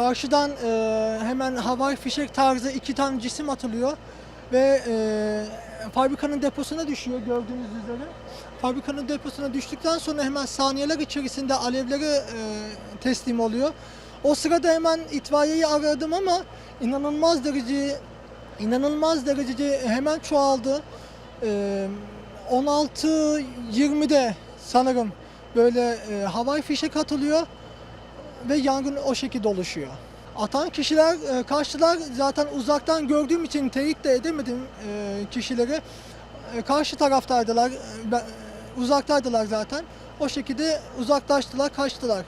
karşıdan e, hemen havai fişek tarzı iki tane cisim atılıyor ve e, fabrikanın deposuna düşüyor gördüğünüz üzere. Fabrikanın deposuna düştükten sonra hemen saniyeler içerisinde alevlere e, teslim oluyor. O sırada hemen itfaiyeyi aradım ama inanılmaz derece inanılmaz derecede hemen çoğaldı. Ee, 16-20'de sanırım böyle e, havai fişek atılıyor ve yangın o şekilde oluşuyor. Atan kişiler e, zaten uzaktan gördüğüm için teyit de edemedim e, kişileri. E, karşı taraftaydılar, e, ben- uzaktaydılar zaten. O şekilde uzaklaştılar, kaçtılar.